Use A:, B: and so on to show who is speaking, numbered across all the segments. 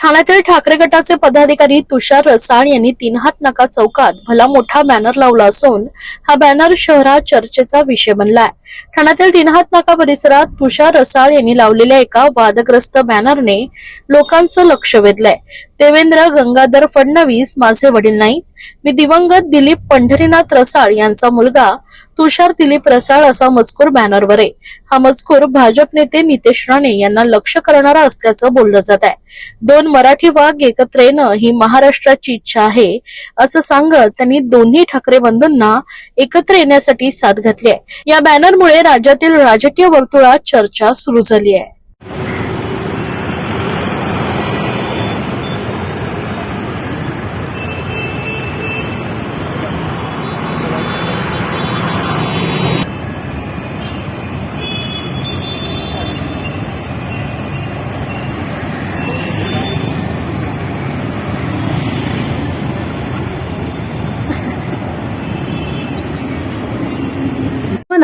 A: ठाण्यातील ठाकरे गटाचे पदाधिकारी तुषार रसाळ यांनी तीन हात नका चौकात भला मोठा बॅनर लावला असून हा बॅनर शहरात चर्चेचा विषय बनलाय. ठाण्यातील तीन हात नाका परिसरात तुषार रसाळ यांनी लावलेल्या एका वादग्रस्त बॅनरने लोकांचं लक्ष वेधलंय. देवेंद्र गंगाधर फडणवीस माझे वडील नाही मी दिवंगत दिलीप पंढरीनाथ रसाळ यांचा मुलगा तुषार दिलीप रसाळ असा मजकूर बॅनरवर आहे हा मजकूर भाजप नेते नितेश राणे यांना लक्ष करणारा असल्याचं बोललं जात आहे. दोन मराठी वाघ एकत्र येणं ही महाराष्ट्राची इच्छा आहे असं सांगत त्यांनी दोन्ही ठाकरे बंधूंना एकत्र येण्यासाठी साथ घातली आहे. या बॅनरमुळे राज्यातील राजकीय वर्तुळात चर्चा सुरू झाली आहे.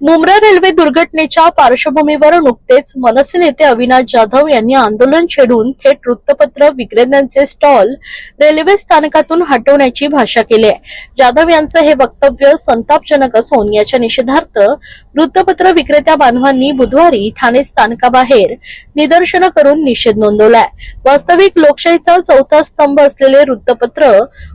A: मुंब्रा रेल्वे दुर्घटनेच्या पार्श्वभूमीवर नुकतेच मनसे नेते अविनाश जाधव यांनी आंदोलन छेडून थेट वृत्तपत्र विक्रेत्यांचे स्टॉल रेल्वे स्थानकातून हटवण्याची भाषा केली आहे. जाधव यांचं हे वक्तव्य संतापजनक असून याच्या निषेधार्थ वृत्तपत्र विक्रेत्या बांधवांनी बुधवारी ठाणे स्थानकाबाहेर निदर्शनं करून निषेध नोंदवलाय. वास्तविक लोकशाहीचा चौथा स्तंभ असलेले वृत्तपत्र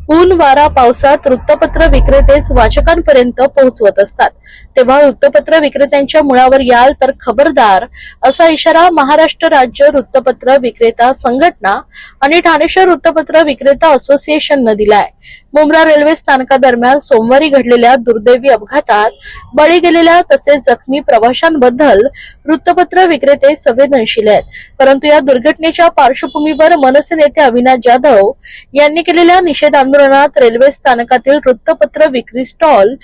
A: ऊन वारा पावसात वृत्तपत्र विक्रेतेच वाचकांपर्यंत पोहोचवत असतात. तेव्हा वृत्तपत्र विक्रेत्यांच्या मुळावर याल तर खबरदार असा इशारा महाराष्ट्र राज्य वृत्तपत्र विक्रेता संघटना आणि ठाणे शहर वृत्तपत्र विक्रेता असोसिएशननं दिलाय. मुंब्रा रेल्वे स्थानकादरम्यान सोमवारी घडलेल्या दुर्दैवी अपघातात बळी गेलेल्या तसेच जखमी प्रवाशांबद्दल वृत्तपत्र विक्रेते संवेदनशील आहेत. परंतु या दुर्घटनेच्या पार्श्वभूमीवर मनसे नेते अविनाश जाधव यांनी केलेल्या निषेध आंदोलनात रेल्वे स्थानकातील वृत्तपत्र विक्री स्टॉल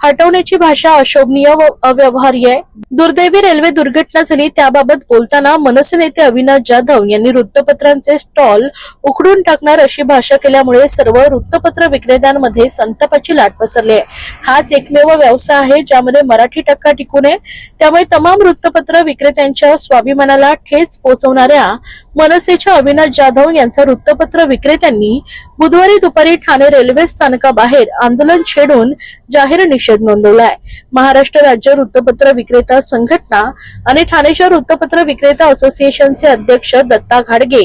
A: हटवण्याची भाषा अशोभनीय व अव्यवहार्य आहे. दुर्दैवी रेल्वे दुर्घटना झाली त्याबाबत बोलताना मनसे नेते अविनाश जाधव यांनी वृत्तपत्रांचे स्टॉल उखडून टाकणार अशी भाषा केल्यामुळे सर्व वृत्तपत्र विक्रेत्यांमध्ये संतापाची लाट पसरली आहे. हाच एकमेव व्यवसाय आहे ज्यामध्ये मराठी टक्का टिकू नये त्यामुळे तमाम वृत्तपत्र विक्रेत्यांच्या स्वाभिमानाला ठेच पोहोचवणाऱ्या मनसेच्या अविनाश जाधव यांचा वृत्तपत्र विक्रेत्यांनी बुधवारी दुपारी ठाणे रेल्वे स्थानकाबाहेर आंदोलन छेडून जाहीर निषेध नोंदवलाय. महाराष्ट्र राज्य वृत्तपत्र विक्रेता संघटना आणि ठाणे शहर वृत्तपत्र विक्रेता असोसिएशनचे अध्यक्ष दत्ता घाडगे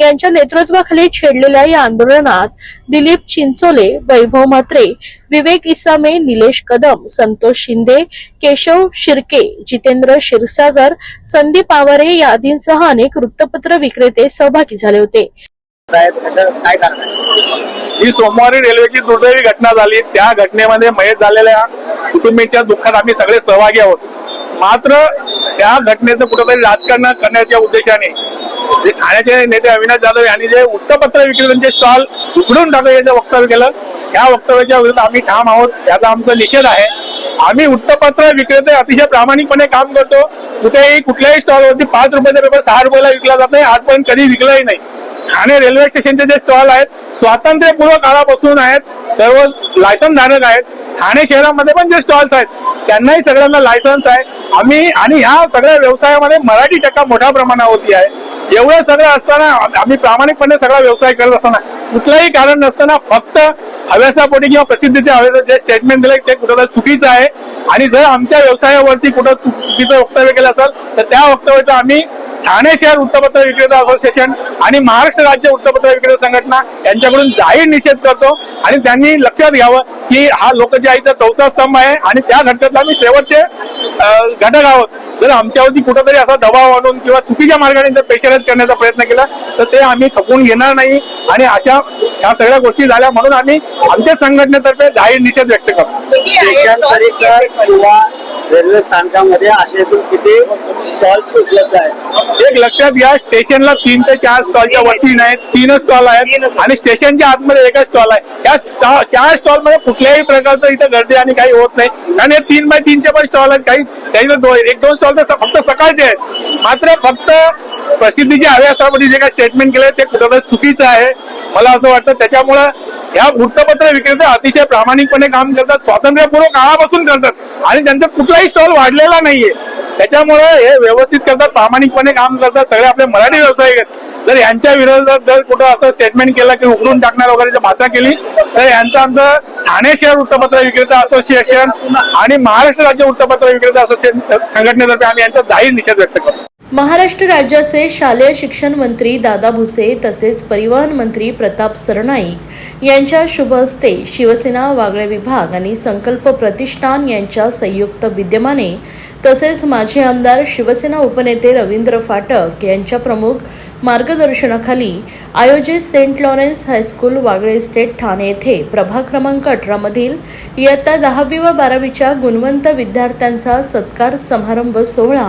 A: यांच्या नेतृत्वाखाली छेडलेल्या या आंदोलनात दिलीप चिंचोले वैभव म्हात्रे विवेक इसामे निलेश कदम संतोष शिंदे केशव शिर्के जितेंद्र क्षीरसागर संदीप आवारे यादींसह अनेक वृत्तपत्र विक्रेते सहभागी झाले होते.
B: काय कारण आहे?
C: ही सोमवारी रेल्वेची दुर्दैवी घटना झाली. त्या घटनेमध्ये मयत झालेल्या कुटुंबीच्या दुःखात आम्ही सगळे सहभागी आहोत. मात्र त्या घटनेचं कुठंतरी राजकारण करण्याच्या उद्देशाने जे ठाण्याचे नेते अविनाश जाधव यांनी जे वृत्तपत्र विक्रेत्यांचे स्टॉल उघडून टाकण्याचं वक्तव्य केलं या वक्तव्याच्या विरुद्ध आम्ही ठाम आहोत. याचा आमचा निषेध आहे. आम्ही वृत्तपत्र विक्रेते अतिशय प्रामाणिकपणे काम करतो. कुठेही कुठल्याही स्टॉलवरती पाच रुपयाचा पेपर सहा रुपयाला विकला जात नाही. आजपर्यंत कधी विकलाही नाही. ठाणे रेल्वे स्टेशनचे जे स्टॉल आहेत स्वातंत्र्यपूर्व काळापासून आहेत सर्व लायसन धारक आहेत. ठाणे शहरामध्ये पण जे स्टॉल्स आहेत त्यांनाही सगळ्यांना लायसन्स आहे. आम्ही आणि ह्या सगळ्या व्यवसायामध्ये मराठी टक्का मोठ्या प्रमाणावरती आहे. एवढं सगळं असताना आम्ही प्रामाणिकपणे सगळा व्यवसाय करत असताना कुठलंही कारण नसताना फक्त हव्यासापोटी किंवा प्रसिद्धीच्या हव्याचं जे स्टेटमेंट दिलंय ते कुठं चुकीचं आहे. आणि जर आमच्या व्यवसायावरती कुठं चुकीचं वक्तव्य केलं असेल तर त्या वक्तव्याचं आम्ही ठाणे शहर वृत्तपत्र विक्रेता असोसिएशन आणि महाराष्ट्र राज्य वृत्तपत्र विक्रेता संघटना यांच्याकडून जाहीर निषेध करतो. आणि त्यांनी लक्षात घ्यावं की हा लोकशाहीचा चौथा स्तंभ आहे आणि त्या घटकातला आम्ही शेवटचे घटक आहोत. जर आमच्यावरती कुठंतरी असा दबाव आणून किंवा चुकीच्या मार्गाने जर प्रेशराईज करण्याचा प्रयत्न केला तर ते आम्ही खपवून घेणार नाही. आणि अशा ह्या सगळ्या गोष्टी झाल्या म्हणून आम्ही आमच्या संघटनेतर्फे जाहीर निषेध व्यक्त करतो.
B: परिसर किंवा रेल्वे स्थानकामध्ये असे एकूण किती स्टॉल्स उपलब्ध आहेत?
C: एक लक्षात घ्या स्टेशनला तीन ते चार स्टॉलच्या वरती नाही तीन स्टॉल आहेत आणि स्टेशनच्या आतमध्ये एकच स्टॉल आहे. या स्टॉ चार स्टॉलमध्ये कुठल्याही प्रकारचं इथं गर्दी आणि काही होत नाही. कारण हे तीन बाय तीनचे पण स्टॉल आहेत. काही काही एक दोन स्टॉल तर फक्त सकाळचे आहेत. मात्र फक्त प्रसिद्धीच्या हव्यासामध्ये जे काही स्टेटमेंट केलंय ते कुठं चुकीचं आहे. मला असं वाटतं त्याच्यामुळं या वृत्तपत्र विक्रेते अतिशय प्रामाणिकपणे काम करतात स्वातंत्र्यपूर्व काळापासून करतात. आणि त्यांचा कुठलाही स्टॉल वाढलेला नाहीये. त्याच्यामुळे हे व्यवस्थित करतात प्रामाणिकपणे काम करतात सगळे आपले मराठी व्यावसायिक आहेत. जर यांच्या विरोधात जर कुठं असं स्टेटमेंट केलं की उघडून टाकणार वगैरे जर भाषा केली तर यांचं आमचं ठाणे शहर वृत्तपत्र विक्रेता असोसिएशन आणि महाराष्ट्र राज्य वृत्तपत्र विक्रेता असोसिएशन संघटनेतर्फे आम्ही यांचा जाहीर निषेध व्यक्त करतो.
A: महाराष्ट्र राज्याचे शालेय शिक्षण मंत्री दादा भुसे तसेच परिवहन मंत्री प्रताप सरनाईक यांच्या शुभ हस्ते शिवसेना वागळे विभाग आणि संकल्प प्रतिष्ठान यांच्या संयुक्त विद्यमाने तसेच माजी आमदार शिवसेना उपनेते रवींद्र फाटक यांच्या प्रमुख मार्गदर्शनाखाली आयोजित saint Lawrence high school Wagle estate Thane येथे प्रभाग क्रमांक अठरामधील इयत्ता दहावी व बारावीच्या गुणवंत विद्यार्थ्यांचा सत्कार समारंभ सोहळा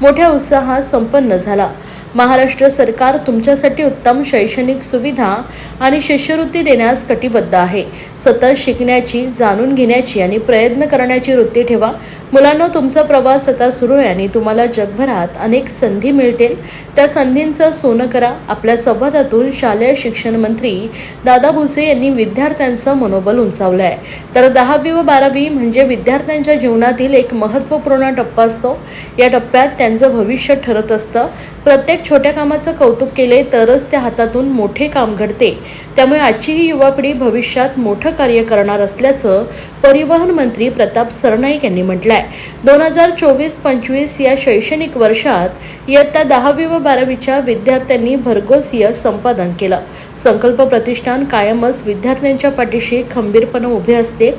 A: मोठ्या उत्साहात संपन्न झाला. महाराष्ट्र सरकार तुमच्यासाठी उत्तम शैक्षणिक सुविधा आणि शिष्यवृत्ती देण्यास कटिबद्ध आहे. सतत शिकण्याची जाणून घेण्याची आणि प्रयत्न करण्याची वृत्ती ठेवा. मुलांना तुमचा प्रवास आता सुरू आहे आणि तुम्हाला जगभरात अनेक संधी मिळतील. त्या संधींचं सोनं करा. आपल्या संवादातून शालेय शिक्षण मंत्री दादा भुसे यांनी विद्यार्थ्यांचं मनोबल उंचावलं आहे तर दहावी व बारावी म्हणजे विद्यार्थ्यांच्या जीवनातील एक महत्त्वपूर्ण टप्पा असतो. या टप्प्यात त्यांचं भविष्य ठरत असतं. प्रत्येक छोट्या कामाचं कौतुक केले तरच त्या हातातून मोठे काम घडते. त्यामुळे आजची ही युवा पिढी भविष्यात मोठं कार्य करणार असल्याचं परिवहन मंत्री प्रताप सरनाईक यांनी म्हटलंय. दोन हजार चोवीस पंचवीस या शैक्षणिक वर्षात इयत्ता दहावी व बारावीच्या विद्यार्थ्यांनी भरघोस यश संपादन केलं. संकल्प प्रतिष्ठान कायमच विद्यार्थ्यांच्या पाठीशी खंबीरपणे उभे असते.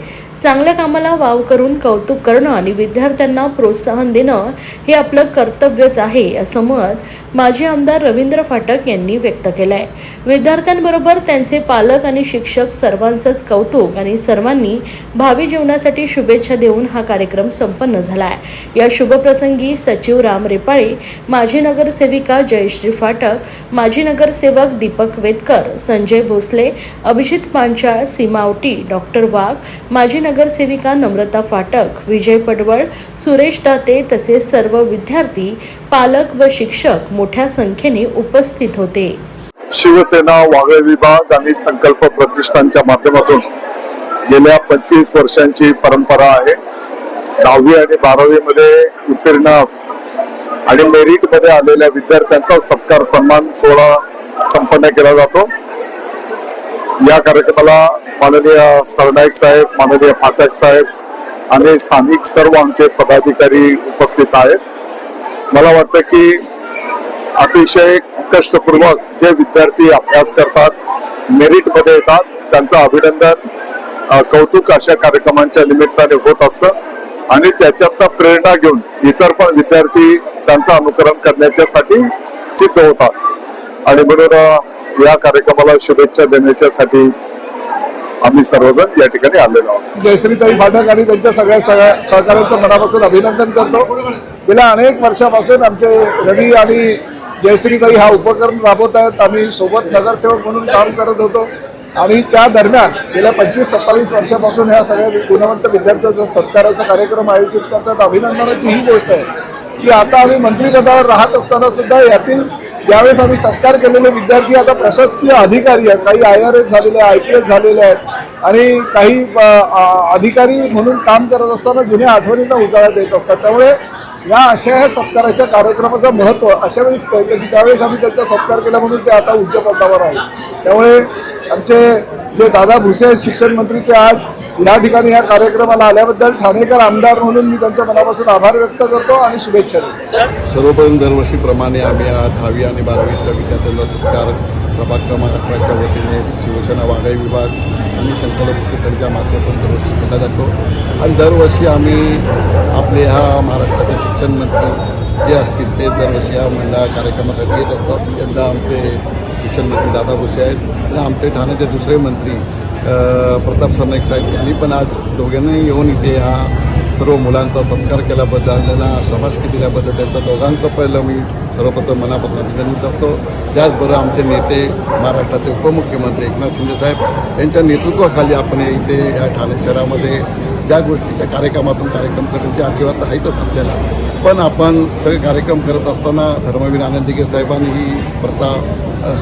A: चांगल्या कामाला वाव करून कौतुक करणं आणि विद्यार्थ्यांना प्रोत्साहन देणं हे आपलं कर्तव्यच आहे असं मत माजी आमदार रवींद्र फाटक यांनी व्यक्त केलं आहे विद्यार्थ्यांबरोबर त्यांचे पालक आणि शिक्षक सर्वांचंच कौतुक आणि सर्वांनी भावी जीवनासाठी शुभेच्छा देऊन हा कार्यक्रम संपन्न झाला आहे या शुभप्रसंगी सचिव राम रेपाळे माजी नगरसेविका जयश्री फाटक माजी नगरसेवक दीपक वेदकर संजय भोसले अभिजित पांचाळ सीमावटी डॉक्टर वाघ माजी नगर नगरसेविका नम्रता फाटक विजय पडवळ सुरेश दाते तसेच सर्व विद्यार्थी पालक व शिक्षक मोठ्या संख्येने उपस्थित होते.
D: शिवसेना वागळे विभाग आणि संकल्प प्रतिष्ठानच्या माध्यमातून गेल्या पंचवीस वर्षांची परंपरा आहे. दहावी आणि बारावी मध्ये उत्तीर्ण आणि मेरिटमध्ये आलेल्या विद्यार्थ्यांचा सत्कार सन्मान सोहळा संपन्न केला जातो. या कार्यक्रमाला माननीय सरनाईक साहेब माननीय फाटक साहेब आणि स्थानिक सर्व आमचे पदाधिकारी उपस्थित आहेत. मला वाटतं की अतिशय कष्टपूर्वक जे विद्यार्थी अभ्यास करतात मेरिटमध्ये येतात त्यांचं अभिनंदन कौतुक अशा कार्यक्रमांच्या निमित्ताने होत असतं आणि त्याच्यातनं प्रेरणा घेऊन इतर पण विद्यार्थी त्यांचं अनुकरण करण्याच्यासाठी सिद्ध होतात. आणि म्हणून या कार्यक्रमाला शुभेच्छा देण्याच्यासाठी आम्ही सर्वजण या ठिकाणी आलेलो आहोत.
E: जयश्रीताई फाटक आणि त्यांच्या सगळ्या सगळ्या सहकार्यांचं मनापासून अभिनंदन करतो. गेल्या अनेक वर्षापासून आमचे रवी आणि जयश्रीताई हा उपक्रम राबवत आहेत. आम्ही सोबत नगरसेवक म्हणून काम करत होतो. आणि त्या दरम्यान गेल्या पंचवीस सत्तावीस वर्षापासून ह्या सगळ्या गुणवंत विद्यार्थ्यांचा सत्काराचा कार्यक्रम आयोजित करतात. अभिनंदनाची ही गोष्ट आहे की आता आम्ही मंत्रिपदावर राहत असताना सुद्धा यातील ज्यावेळेस आम्ही सत्कार केलेले विद्यार्थी आता प्रशासकीय अधिकारी आहेत. काही आय आर एस झालेले आय पी एस झालेले आहेत. आणि काही अधिकारी म्हणून काम करत असताना जुन्या आठवणींना उजाळा देत असतात. त्यामुळे या अशा ह्या सत्काराच्या कार्यक्रमाचं महत्त्व अशा वेळेस कळतं की त्यावेळेस आम्ही त्यांचा सत्कार केला म्हणून ते आता उच्च आहे. त्यामुळे आमचे जे दादा भुसे शिक्षण मंत्री ते आज या ठिकाणी या कार्यक्रमाला आल्याबद्दल ठाणेकर आमदार म्हणून मी त्यांच्या मनापासून आभार व्यक्त करतो आणि शुभेच्छा देतो.
F: सर्वप्रथम दरवर्षीप्रमाणे आम्ही आज दहावी आणि बारावीच्या विद्यार्थ्यांचा सत्कार प्रभाग क्रमांक अठराच्या वतीने शिवसेना वाघाई विभाग आणि संकल्प प्रतिष्ठानच्या माध्यमातून दरवर्षी केला जातो. आणि दरवर्षी आम्ही आपले ह्या महाराष्ट्राचे शिक्षण मंत्री जे असतील ते दरवर्षी या महिला कार्यक्रमासाठी येत असतात. यंदा आमचे शिक्षण मंत्री दादा भुसे आहेत. आणि आमचे ठाण्याचे दुसरे मंत्री प्रताप सरनाईक साहेब यांनी पण आज दोघांनाही येऊन इथे हा सर्व मुलांचा सत्कार केल्याबद्दल त्यांना शाबासकी दिल्याबद्दल त्यांचा दोघांचं पहिलं मी सर्वप्रथम मनापासून अभिनंदन करतो. त्याचबरोबर आमचे नेते महाराष्ट्राचे उपमुख्यमंत्री एकनाथ शिंदे साहेब यांच्या नेतृत्वाखाली आपण इथे या ठाणे शहरामध्ये ज्या गोष्टीच्या कार्यक्रमातून कार्यक्रम करण्याचे आशीर्वाद आहेतच आपल्याला. पण आपण सगळे कार्यक्रम करत असताना धर्मवीर आनंद साहेबांनी ही प्रथा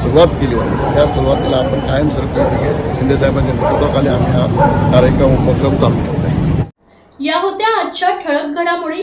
F: सुरुवात केली होती. त्या सुरुवातीला आपण कायमस्वरूपी दिघे शिंदेसाहेबांच्या नेतृत्वाखाली आम्ही हा कार्यक्रम उपक्रम चालू ठेवला आहे
A: या होत्या आजच्या ठळक घडामोडी.